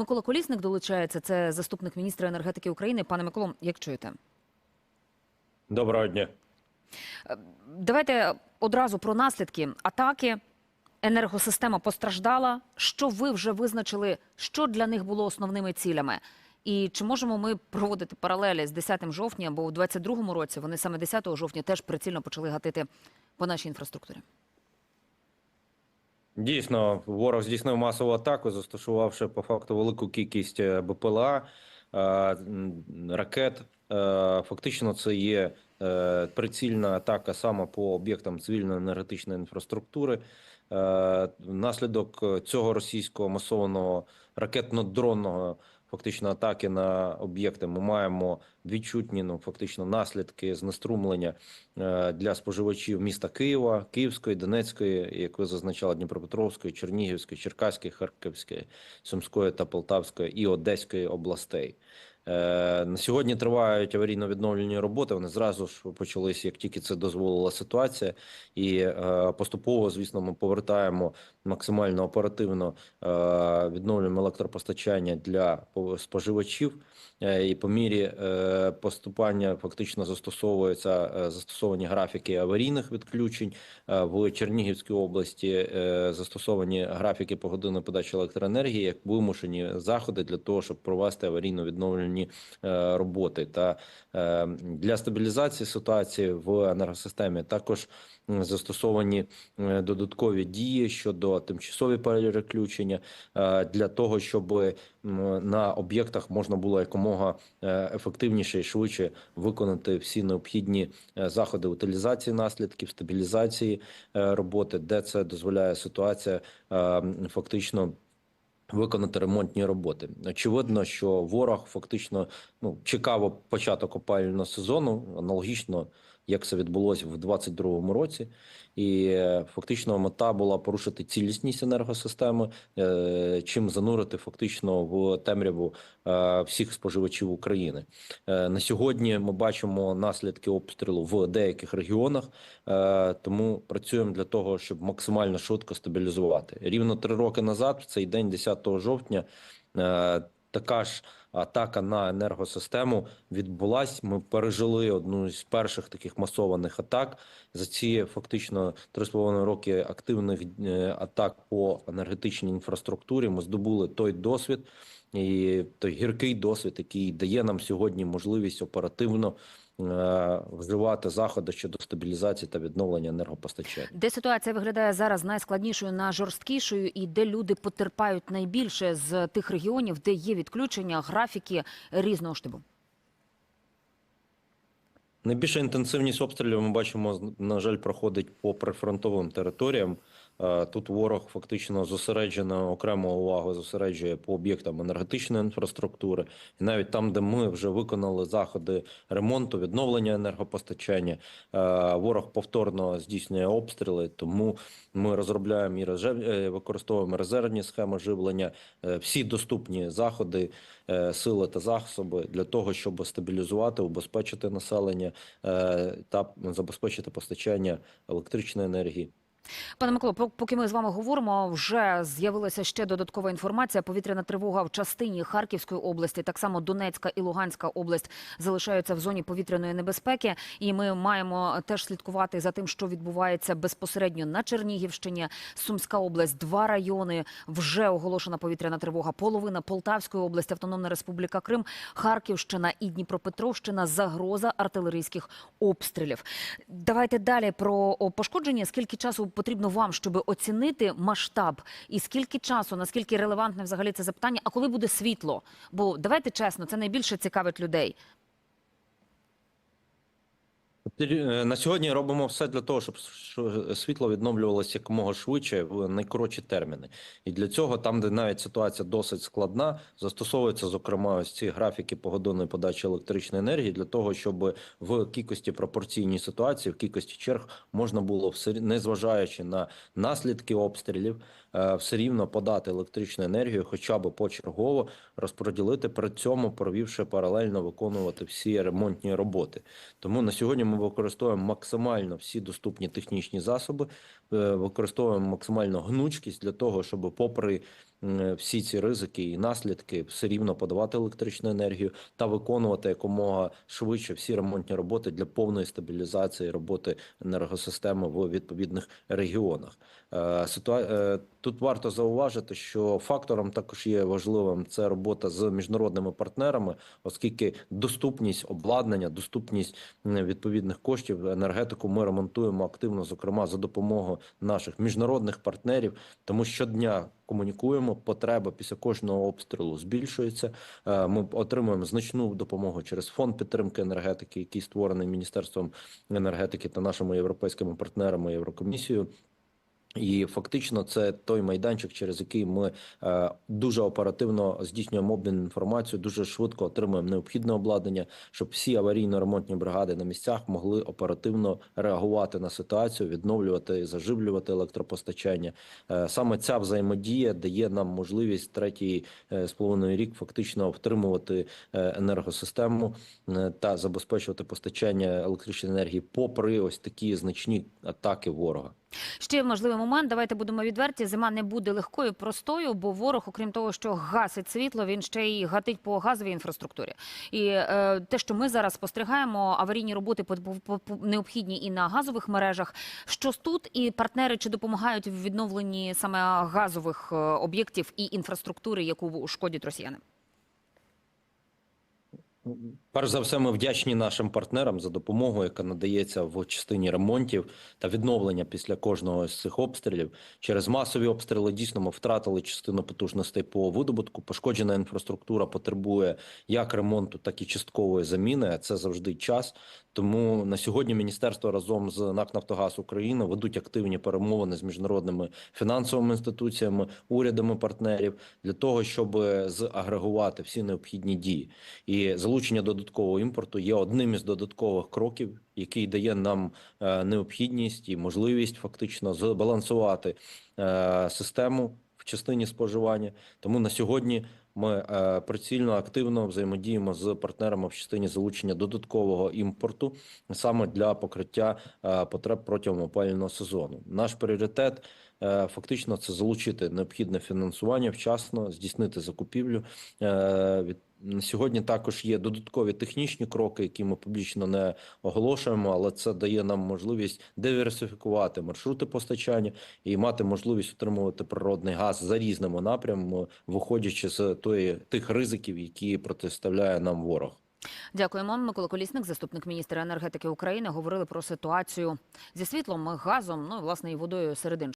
Микола Колісник долучається. Це заступник міністра енергетики України. Пане Миколо, як чуєте? Доброго дня. Давайте одразу про наслідки атаки. Енергосистема постраждала. Що ви вже визначили, що для них було основними цілями? І чи можемо ми проводити паралелі з 10 жовтня, бо у 22-му році вони саме 10 жовтня теж прицільно почали гатити по нашій інфраструктурі? Дійсно, ворог здійснив масову атаку, застосувавши по факту велику кількість е, БПЛА, е, ракет. Е, Фактично, це є прицільна атака саме по об'єктам цивільної енергетичної інфраструктури. Внаслідок цього російського масованого ракетно-дронного фактично атаки на об'єкти ми маємо відчутні ну, фактично наслідки знеструмлення е, для споживачів міста Києва, Київської, Донецької, як ви зазначали, Дніпропетровської, Чернігівської, Черкаської, Харківської, Сумської та Полтавської і Одеської областей. Е, На сьогодні тривають аварійно-відновлені роботи. Вони зразу ж почалися, як тільки це дозволила ситуація, і е, поступово, звісно, ми повертаємо максимально оперативно е, відновлюємо електропостачання для по- споживачів. І по мірі поступання фактично застосовуються застосовані графіки аварійних відключень в Чернігівській області. Застосовані графіки погодинної подачі електроенергії як вимушені заходи для того, щоб провести аварійно відновлені е, роботи та е, для стабілізації ситуації в енергосистемі також застосовані е, додаткові дії щодо тимчасові переключення для того, щоб на об'єктах можна було якомога ефективніше і швидше виконати всі необхідні заходи утилізації наслідків, стабілізації роботи, де це дозволяє ситуація е, фактично. Виконати ремонтні роботи. Очевидно, що ворог фактично ну чекав початок опалювального сезону, аналогічно як це відбулося в 2022 році, і е, фактично мета була порушити цілісність енергосистеми, е, чим занурити фактично в темряву е, всіх споживачів України. На сьогодні ми бачимо наслідки обстрілу в деяких регіонах, тому працюємо для того, щоб максимально швидко стабілізувати. Рівно три роки назад, в цей день, 10 жовтня, така ж атака на енергосистему відбулась. Ми пережили одну з перших таких масованих атак. За ці фактично 3,5 роки активних е, атак по енергетичній інфраструктурі. Ми здобули той досвід і той гіркий досвід, який дає нам сьогодні можливість оперативно вживати заходи щодо стабілізації та відновлення енергопостачання. Де ситуація виглядає зараз найскладнішою, найжорсткішою, і де люди потерпають найбільше з тих регіонів, де є відключення, графіки різного штибу? Найбільша інтенсивність обстрілів ми бачимо, на жаль, проходить по прифронтовим територіям. Е, Тут ворог фактично зосереджено окрему увагу зосереджує по об'єктам енергетичної інфраструктури, і навіть там, де ми вже виконали заходи ремонту, відновлення енергопостачання, е, ворог повторно здійснює обстріли. Тому ми розробляємо і е, використовуємо резервні схеми живлення, всі доступні заходи, сили та засоби для того, щоб стабілізувати, убезпечити населення та забезпечити постачання електричної енергії. Пане Миколо, пок- поки ми з вами говоримо, вже з'явилася ще додаткова інформація. Повітряна тривога в частині Харківської області, так само Донецька і Луганська область залишаються в зоні повітряної небезпеки. І ми маємо теж слідкувати за тим, що відбувається безпосередньо на Чернігівщині. Сумська область, два райони вже оголошена повітряна тривога. Половина Полтавської області, Автономна Республіка Крим, Харківщина і Дніпропетровщина. Загроза артилерійських обстрілів. Давайте далі про пошкодження. Скільки часу потрібно вам, щоб оцінити масштаб, і скільки часу, наскільки релевантне взагалі це запитання? А коли буде світло? Бо давайте чесно, це найбільше цікавить людей. Е, На сьогодні робимо все для того, щоб світло відновлювалося якомога швидше в найкоротші терміни. І для цього, там, де навіть ситуація досить складна, застосовуються зокрема ось ці графіки погодинної подачі електричної енергії для того, щоб в кількості пропорційній ситуації, в кількості черг можна було все незважаючи на наслідки обстрілів, е, все рівно подати електричну енергію, хоча б почергово розподілити при цьому, провівши паралельно виконувати всі ремонтні роботи. Тому на сьогодні ми використовуємо максимально всі доступні технічні засоби, е, використовуємо максимально гнучкість для того, щоб, попри всі ці ризики і наслідки, все рівно подавати електричну енергію та виконувати якомога швидше всі ремонтні роботи для повної стабілізації роботи енергосистеми в відповідних регіонах. Е, е, Тут варто зауважити, що фактором також є важливим це робота з міжнародними партнерами, оскільки доступність обладнання, доступність відповідних коштів енергетику ми ремонтуємо активно, зокрема за допомогою наших міжнародних партнерів. Тому щодня комунікуємо. Потреба після кожного обстрілу збільшується. Е, Ми отримуємо значну допомогу через фонд підтримки енергетики, який створений міністерством енергетики та нашими європейськими партнерами Єврокомісією. І фактично це той майданчик, через який ми е, дуже оперативно здійснюємо обмін інформацією, дуже швидко отримуємо необхідне обладнання, щоб всі аварійно-ремонтні бригади на місцях могли оперативно реагувати на ситуацію, відновлювати, заживлювати електропостачання. Е, саме ця взаємодія дає нам можливість третій е, з половиною рік фактично втримувати енергосистему та забезпечувати постачання електричної енергії, попри ось такі значні атаки ворога. Ще можливий момент. Давайте будемо відверті. Зима не буде легкою, простою, бо ворог, окрім того, що гасить світло, він ще й гатить по газовій інфраструктурі. І е, те, що ми зараз спостерігаємо, аварійні роботи необхідні і на газових мережах. Що тут і партнери чи допомагають в відновленні саме газових е, об'єктів і інфраструктури, яку шкодять росіяни? Перш за все, ми вдячні нашим партнерам за допомогу, яка надається в частині ремонтів та відновлення після кожного з цих обстрілів. Через масові обстріли дійсно ми втратили частину потужностей по видобутку. Пошкоджена інфраструктура потребує як ремонту, так і часткової заміни. Це завжди час. Тому на сьогодні міністерство разом з НАК «Нафтогаз України ведуть активні перемовини з міжнародними фінансовими інституціями, урядами партнерів для того, щоб загрегувати всі необхідні дії. І залучення додаткового імпорту є одним із додаткових кроків, який дає нам е, необхідність і можливість фактично збалансувати е, систему в частині споживання. Тому на сьогодні ми е, прицільно активно взаємодіємо з партнерами в частині залучення додаткового імпорту саме для покриття потреб протягом опалювального сезону. Наш пріоритет фактично це залучити необхідне фінансування вчасно, здійснити закупівлю. Від сьогодні також є додаткові технічні кроки, які ми публічно не оголошуємо, але це дає нам можливість диверсифікувати маршрути постачання і мати можливість отримувати природний газ за різними напрямами, виходячи з тої тих ризиків, які протиставляє нам ворог. Дякуємо. Микола Колісник, заступник міністра енергетики України, говорили про ситуацію зі світлом, газом, ну і власне і водою серед іншого.